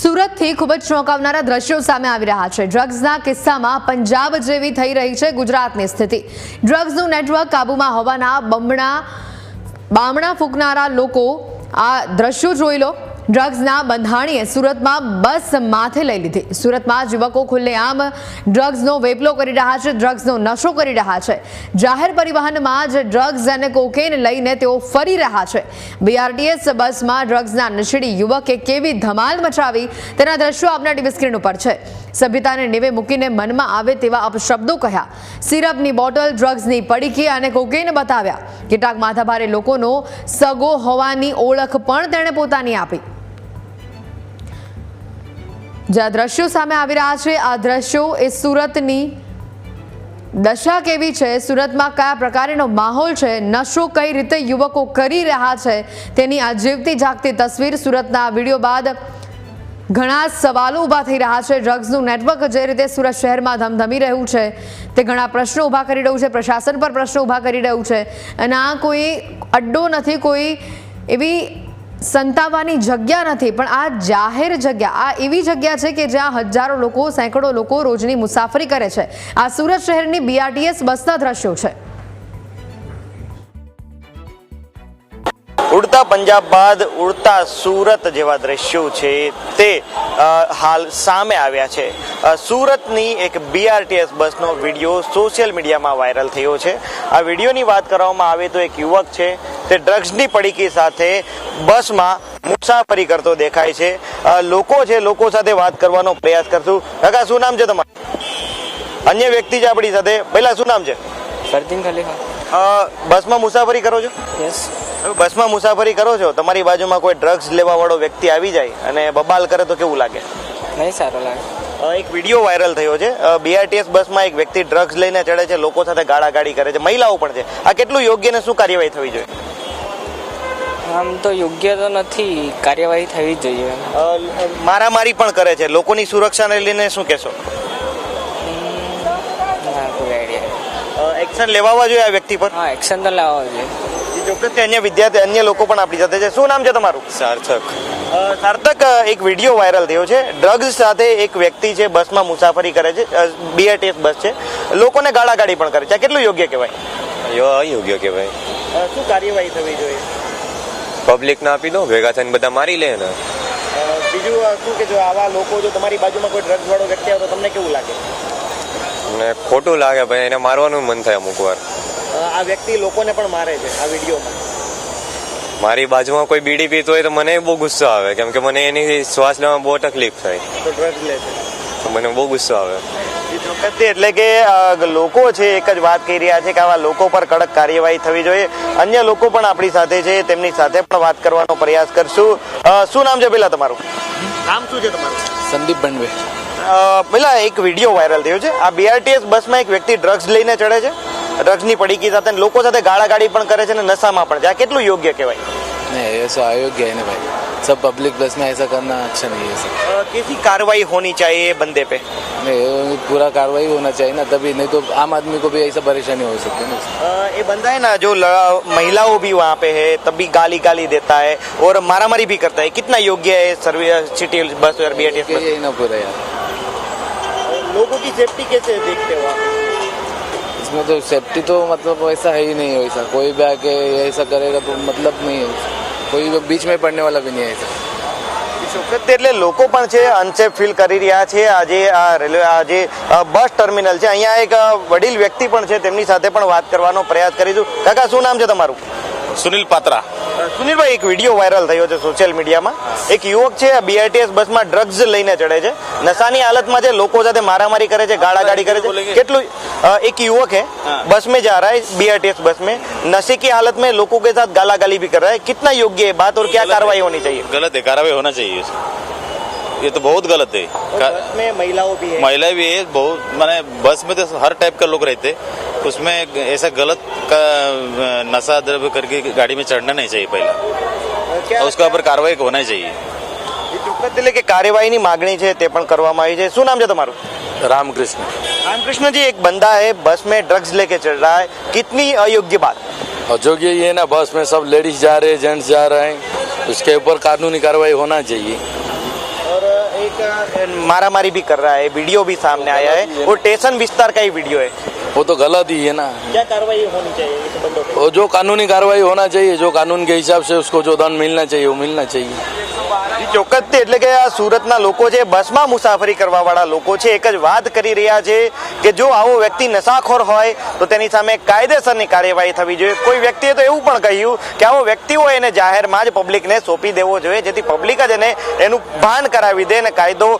સુરતથી ખૂબ જ ચોંકાવનારા દ્રશ્યો સામે આવી રહ્યા છે. ડ્રગ્સના કિસ્સામાં પંજાબ જેવી થઈ રહી છે ગુજરાતની સ્થિતિ. ડ્રગ્સનું નેટવર્ક કાબૂમાં હોવાના બમણા, બામણા ફૂંકનારા લોકો આ દ્રશ્યો જોઈ લો. ડ્રગ્સના બંધાણીએ સુરતમાં બસ માથે લઈ લીધી. સુરતમાં યુવકો ખુલ્લેઆમ ડ્રગ્સનો વેપલો કરી રહ્યા છે, ડ્રગ્સનો નશો કરી રહ્યા છે. જાહેર પરિવહનમાં જ ડ્રગ્સ અને કોકેન લઈને તેઓ ફરી રહ્યા છે. બીઆરટીએસ બસમાં ડ્રગ્સના નશેડી યુવકે કેવી ધમાલ મચાવી તેના દ્રશ્યો આપના ટીવી સ્ક્રીન ઉપર છે. સભ્યતાને નેવે મૂકીને મનમાં આવે તેવા અપશબ્દો કહ્યા. સિરપની બોટલ, ડ્રગ્સની પડીકી અને કોકેન બતાવ્યા. કેટલાક માથાભારે લોકોનો સગો હોવાની ઓળખ પણ તેણે પોતાની આપી. જે આ દ્રશ્યો સામે આવી રહ્યા છે, આ દ્રશ્યો એ સુરતની દશા કેવી છે? સુરતમાં કયા પ્રકારનો માહોલ છે? નશો કઈ રીતે યુવકો કરી રહ્યા છે? તેની આ જીવતી જાગતી તસવીર સુરતના વીડિયો બાદ ઘણા સવાલો ઊભા થઈ રહ્યા છે. ડ્રગ્સનું નેટવર્ક જે રીતે સુરત શહેરમાં ધમધમી રહ્યું છે, તે ઘણા પ્રશ્નો ઊભા કરી રહ્યું છે, પ્રશાસન પર પ્રશ્નો ઊભા કરી રહ્યું છે. અને આ કોઈ અડ્ડો નથી, કોઈ એવી સંતાવાની જગ્યા નથી, પણ આ જાહેર જગ્યા, આ એવી જગ્યા છે કે જ્યાં હજારો લોકો, સેંકડો લોકો રોજની મુસાફરી કરે છે. આ સુરત શહેરની બીઆરટીએસ બસના દ્રશ્યો છે. ઉડતા પંજાબ બાદ ઉડતા સુરત જેવા દ્રશ્યો છે તે હાલ સામે આવ્યા છે. સુરતની એક બીઆરટીએસ બસનો વીડિયો સોશિયલ મીડિયામાં વાયરલ થયો છે. આ વિડીયોની વાત કરવામાં આવે તો એક યુવક છે તે ડ્રગ્સની પડીકી સાથે બસમાં મુસાફરી કરતો દેખાય છે. લોકો છે લોકો સાથે વાત કરવાનો પ્રયાસ કરશું. કાકા શું નામ છે તમારું? અન્ય વ્યક્તિ છે આપણી સાથે. પહેલા શું નામ છે? ખલીફા. બસમાં મુસાફરી કરો છો? યસ બસમાં મુસાફરી કરો છો તમારી બાજુમાં કોઈ ડ્રગ્સ લેવા વાળો વ્યક્તિ આવી જાય અને બબાલ કરે તો કેવું લાગે? નહીં સારું લાગે. એક વીડિયો વાયરલ થયો છે. બીઆરટીએસ બસમાં એક વ્યક્તિ ડ્રગ્સ લઈને ચડે છે લોકો સાથે ગાળાગાડી કરે છે મહિલાઓ પણ છે. આ કેટલું યોગ્ય ને શું કાર્યવાહી થવી જોઈએ? આમ તો યોગ્ય તો નથી. કાર્યવાહી થવી જ જોઈએ. મારામારી પણ કરે છે. લોકોની સુરક્ષાને લઈને શું કહેશો? એક્શન લેવા જોઈએ આ વ્યક્તિ પર? હા એક્શન તો લેવા જોઈએ. ચોક્કસથી અન્ય વિદ્યાર્થી અન્ય લોકો પણ આપણી સાથે છે. શું નામ છે તમારું? સાર્થક. સાર્થક એક વીડિયો વાયરલ થયો છે. ડ્રગ્સ સાથે એક વ્યક્તિ છે બસમાં મુસાફરી કરે છે. બીઆરટીએસ બસ છે. લોકોને ગાળાગાળી પણ કરે છે. આ કેટલું યોગ્ય કહેવાય? યો અયોગ્ય કહેવાય. શું કાર્યવાહી થવી જોઈએ? પબ્લિક ના આપી દો ભેગા થઈને બધા મારી લે ને બીજું શું કે જો આવા લોકો જો તમારી બાજુમાં કોઈ ડ્રગ્સ વાળો વ્યક્તિ આવે તો તમને કેવું લાગે? ને ખોટું લાગે ભાઈ એને મારવાનું મન થાય અમુક વાર. આ વ્યક્તિ લોકોને પણ મારે છે આ વિડીયોમાં. મારી બાજુમાં કોઈ બીડી પીતો હોય તો મને બહુ ગુસ્સો આવે કેમ કે મને એની શ્વાસ લેવામાં બહુ તકલીફ થાય. તો ડ્રગ લે છે. મને બહુ ગુસ્સો આવે. વ્યક્તિ એટલે કે લોકો છે એક જ વાત કહી રહ્યા છે કે આવા લોકો પર કડક કાર્યવાહી થવી જોઈએ. અન્ય લોકો પણ આપણી સાથે છે તેમની સાથે પણ વાત કરવાનો પ્રયાસ કરશું. શું નામ છે પેલા તમારું? નામ શું છે તમારું? સંદીપ ભંડવે પેલા એક વીડિયો વાયરલ થયો છે. આ બીઆરટીએસ બસમાં એક વ્યક્તિ ડ્રગ્સ લઈને ચડે છે. ડ્રગ્સની પડીકી સાથે લોકો સાથે ગાળા ગાડી પણ કરે છે અને નશામાં પણ. છે આ કેટલું યોગ્ય કહેવાય? નહીં એ અયોગ્ય ભાઈ. सब पब्लिक बस में ऐसा करना अच्छा नहीं है सर कैसी कार्रवाई होनी चाहिए बंदे पे? नहीं पूरा कार्रवाई होना चाहिए ना तभी नहीं तो आम आदमी को भी ऐसा परेशानी हो सकती है ना ये बंदा है ना जो महिलाओं भी वहाँ पे है तब भी गाली गाली देता है और मारामारी भी करता है। कितना योग्य है सर्विस सिटी बस और बस? यही ना पूरा यार. लोगों की सेफ्टी कैसे देखते हो आप? इसमें तो सेफ्टी तो मतलब ऐसा है ही नहीं वैसा कोई भी आके ऐसा करेगा तो मतलब नहीं है कोई भी बीच में पड़ने वाला भी नहीं है ऐसा ચોક્કસ એટલે લોકો પણ છે અનસેફ ફીલ કરી રહ્યા છે આજે આ રેલવે આજે અ, બસ ટર્મિનલ છે અહીંયા એક અ, વડીલ વ્યક્તિ પણ છે તેમની સાથે પણ વાત કરવાનો પ્રયાસ કરીશું કાકા શું નામ છે તમારું સુનિલ પાત્રા અ, સુનિલભાઈ એક વિડીયો વાયરલ થયો છે સોશિયલ મીડિયામાં એક યુવક છે બીઆરટીએસ બસમાં ડ્રગ્સ લઈને ચડે છે નશાની હાલતમાં છે લોકો સાથે મારામારી કરે છે ગાળાગાડી કરે છે કેટલું અ, એક युवक है बस में जा रहा है बीआरटीएस बस में नशे की हालत में लोगों के साथ गाला गाली भी कर रहा है कितना योग्य है बात और क्या कार्रवाई होनी चाहिए गलत है कार्रवाई होना चाहिए ये तो बहुत गलत है का- बस में महिलाओं भी है महिलाएं भी है बहुत माने बस में तो हर टाइप का लोग रहते उसमें ऐसा गलत का नशा द्रव्य करके गाड़ी में चढ़ना नहीं चाहिए पहला क्या और उसका ऊपर कार्रवाई होना चाहिए એ ચોક્કસ એટલે કે કાર્યવાહીની માગણી છે તે પણ કરવામાં આવી છે શું નામ છે તમારું रामकृष्ण रामकृष्ण जी एक बंदा है बस में ड्रग्स लेके चल रहा है कितनी अयोग्य बात और जो कि ये ना बस में सब लेडीज जा रहे हैं जेंट्स जा रहे हैं उसके ऊपर कानूनी कार्रवाई होना चाहिए और एक अ, मारामारी भी कर रहा है वीडियो भी सामने आया है वो स्टेशन विस्तार का ही वीडियो है वो तो गलत ही है ना क्या कार्रवाई होनी चाहिए इस बंदों पे वो जो कानूनी कार्रवाई होना चाहिए जो कानून के हिसाब से उसको जो दंड मिलना चाहिए वो मिलना चाहिए જી, ચોક્કસથી, એટલે કે આ સુરતના લોકો છે બસમાં મુસાફરી કરવા વાળા લોકો છે, એક જ વાત કરી રહ્યા છે કે જો આવો વ્યક્તિ નશાખોર હોય, તો તેની સામે કાયદેસરની કાર્યવાહી થવી જોઈએ. કોઈ વ્યક્તિએ તો એવું પણ કહ્યું કે આવો વ્યક્તિ હોય એને જાહેરમાં જ પબ્લિકને સોંપી દેવો જોઈએ, જેથી પબ્લિક જ એને એનું ભાન કરાવી દે અને કાયદો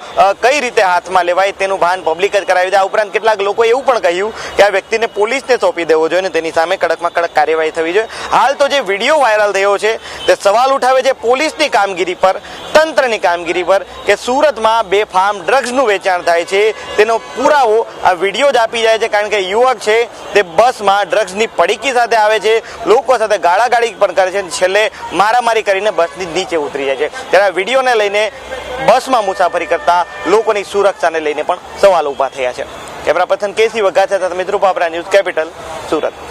કઈ રીતે હાથમાં લેવાય તેનું ભાન પબ્લિક જ કરાવી દે. આ ઉપરાંત કેટલાક લોકોએ એવું પણ કહ્યું કે આ વ્યક્તિને પોલીસને સોંપી દેવો જોઈએ અને તેની સામે કડકમાં કડક કાર્યવાહી થવી જોઈએ. હાલ તો જે વીડિયો વાયરલ થયો છે, તે સવાલ ઉઠાવે છે પોલીસની કામગીરી પર. તંત્રની કામગીરી પર કે સુરતમાં બે ફાર્મ ડ્રગ્સનું વેચાણ થાય છે, તેનો પુરાવો આ વીડિયો જ આપી જાય છે, કારણ કે યુવક છે, તે બસમાં ડ્રગ્સની પડીકી સાથે આવે છે, લોકો સાથે ગાળાગાળી પણ કરે છે છેલ્લે મારામારી કરીને બસની નીચે ઉતરી જાય છે. ત્યારે વિડીયોને લઈને બસમાં મુસાફરી કરતા લોકોની સુરક્ષાને લઈને પણ સવાલ ઊભા થયા છે. કેમેરા પર્સન કેસી વઘાસિયા સાથે મિત્રો પાપરા ન્યૂઝ કેપિટલ સુરત.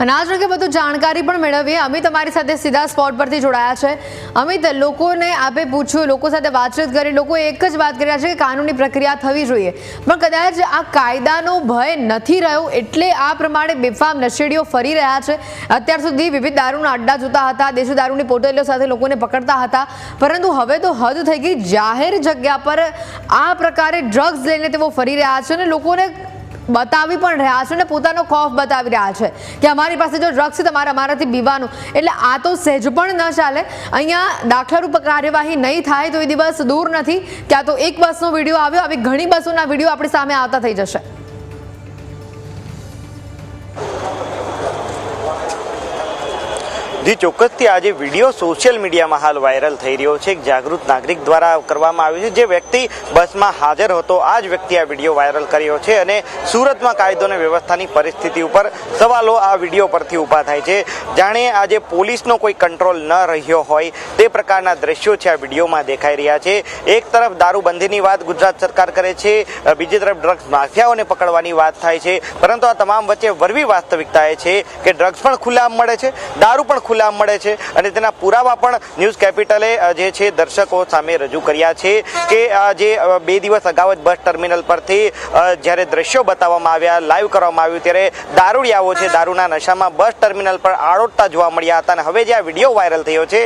અને આ જ અંગે બધું જાણકારી પણ મેળવીએ. અમિત અમારી સાથે સીધા સ્પોટ પરથી જોડાયા છે. અમિત, લોકોને આપે પૂછ્યું, લોકો સાથે વાતચીત કરી, લોકો એક જ વાત કરી રહ્યા છે કે કાનૂની પ્રક્રિયા થવી જોઈએ. પણ કદાચ આ કાયદાનો ભય નથી રહ્યો, એટલે આ પ્રમાણે બેફામ નશેડીઓ ફરી રહ્યા છે. અત્યાર સુધી વિવિધ દારૂના અડ્ડા જોતા હતા, દેશી દારૂની પોટલીઓ સાથે લોકોને પકડતા હતા. પરંતુ હવે તો હદ થઈ ગઈ. જાહેર જગ્યા પર આ પ્રકારે ડ્રગ્સ લઈને તેઓ ફરી રહ્યા છે અને લોકોને બતાવી પણ રહ્યા છે અને પોતાનો ખોફ બતાવી રહ્યા છે કે અમારી પાસે જો ડ્રગ્સ છે તમારે અમારાથી પીવાનું. એટલે આ તો સહેજ પણ ન ચાલે. અહીંયા દાખલારૂપ કાર્યવાહી નહીં થાય તો એ દિવસ દૂર નથી. ક્યાં તો એક બસનો વીડિયો આવ્યો, આવી ઘણી બસોના વીડિયો આપણી સામે આવતા થઈ જશે. જી ચોક્કસથી આજે વીડિયો સોશિયલ મીડિયામાં હાલ વાયરલ થઈ રહ્યો છે, એક જાગૃત નાગરિક દ્વારા કરવામાં આવ્યો છે. જે વ્યક્તિ બસમાં હાજર હતો, આ જ વ્યક્તિ આ વીડિયો વાયરલ કર્યો છે અને સુરતમાં કાયદો અને વ્યવસ્થાની પરિસ્થિતિ ઉપર સવાલો આ વીડિયો પરથી ઊભા થાય છે. જાણે આજે પોલીસનો કોઈ કંટ્રોલ ન રહ્યો હોય, તે પ્રકારના દ્રશ્યો છે આ વિડીયોમાં દેખાઈ રહ્યા છે. એક તરફ દારૂબંધીની વાત ગુજરાત સરકાર કરે છે બીજી તરફ ડ્રગ્સ માફિયાઓને પકડવાની વાત થાય છે. પરંતુ આ તમામ વચ્ચે વરવી વાસ્તવિકતા એ છે કે ડ્રગ્સ પણ ખુલ્લામ મળે છે, દારૂ પણ ખુલ્લામ મળે છે અને તેના પુરાવા પણ ન્યૂઝ કેપિટલે જે છે દર્શકો સામે રજૂ કર્યા છે કે જે બે દિવસ અગાઉ જ બસ ટર્મિનલ પરથી જ્યારે દ્રશ્યો બતાવવામાં આવ્યા, લાઈવ કરવામાં આવ્યું, ત્યારે દારૂડિયાઓ છે, દારૂના નશામાં બસ ટર્મિનલ પર આડોટતા જોવા મળ્યા હતા અને હવે જે આ વીડિયો વાયરલ થયો છે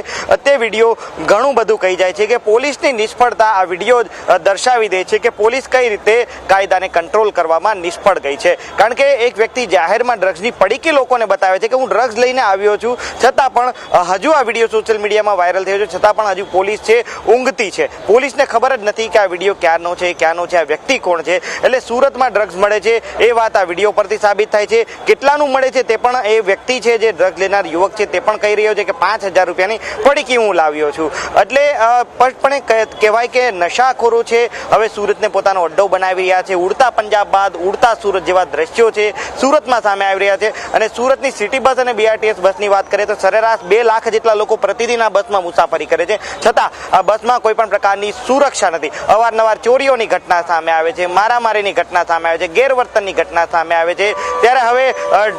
તે વીડિયો ઘણું બધું કહી જાય છે કે પોલીસની નિષ્ફળતા આ વીડિયો દર્શાવી દે છે કે પોલીસ કઈ રીતે કાયદાને કંટ્રોલ કરવામાં નિષ્ફળ ગઈ છે. કારણ કે એક વ્યક્તિ જાહેરમાં ડ્રગ્સની પડીકી લોકોને બતાવે છે કે હું ડ્રગ્સ લઈને આવ્યો છું, છતાં પણ હજુ આ વીડિયો સોશિયલ મીડિયામાં વાયરલ થયો છે. છતાં પણ હજુ પોલીસ છે, ઊંઘતી છે. પોલીસને ખબર જ નથી કે આ વીડિયો ક્યારનો છે ક્યાંનો છે, આ વ્યક્તિ કોણ છે. એટલે સુરતમાં ડ્રગ્સ મળે છે, એ વાત આ વીડિયો પરથી સાબિત થાય છે. કેટલાનું મળે છે તે પણ એ વ્યક્તિ છે જે ડ્રગ્સ લેનાર યુવક છે તે પણ કહી રહ્યો છે કે પાંચ હજાર રૂપિયાની પડીકી હું લાવ્યો છું. એટલે સ્પષ્ટપણે કહે- કહેવાય કે નશાખોરો છે, હવે સુરતને પોતાનો અડ્ડો બનાવી રહ્યા છે. ઉડતા પંજાબ બાદ ઉડતા સુરત જેવા દ્રશ્યો છે સુરતમાં સામે આવી રહ્યા છે. અને સુરતની સિટી બસ અને બીઆરટીએસ બસની વાત કરીએ તો સરેરાશ બે લાખ જેટલા લોકો પ્રતિદિન આ બસમાં મુસાફરી કરે છે. છતાં આ બસમાં કોઈ પણ પ્રકારની સુરક્ષા નથી. અવારનવાર ચોરીઓની ઘટના સામે આવે છે, મારામારીની ઘટના સામે આવે છે, ગેરવર્તનની ઘટના સામે આવે છે. ત્યારે હવે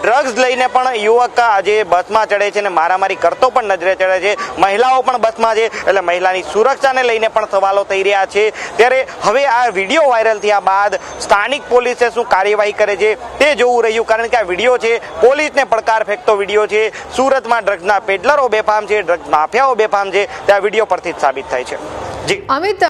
ડ્રગ્સ લઈને પણ યુવક આજે બસમાં ચડે છે અને મારામારી કરતો પણ નજરે ચડે છે. મહિલાઓ પણ બસમાં છે, એટલે મહિલાની સુરક્ષાને લઈને પણ સવાલો થઈ રહ્યા છે. ત્યારે હવે આ વીડિયો વાયરલ થયા બાદ સ્થાનિક પોલીસે શું કાર્યવાહી કરે છે તે જોવું રહ્યું. કારણ કે આ વીડિયો છે, પોલીસને પડકાર ફેંકતો વીડિયો છે. સુરતમાં ડ્રગ્સના પેડલરો બેફામ છે ડ્રગ્સ માફિયાઓ બેફામ છે, તે આ વીડિયો પરથી જ સાબિત થાય છે. જી. અમિત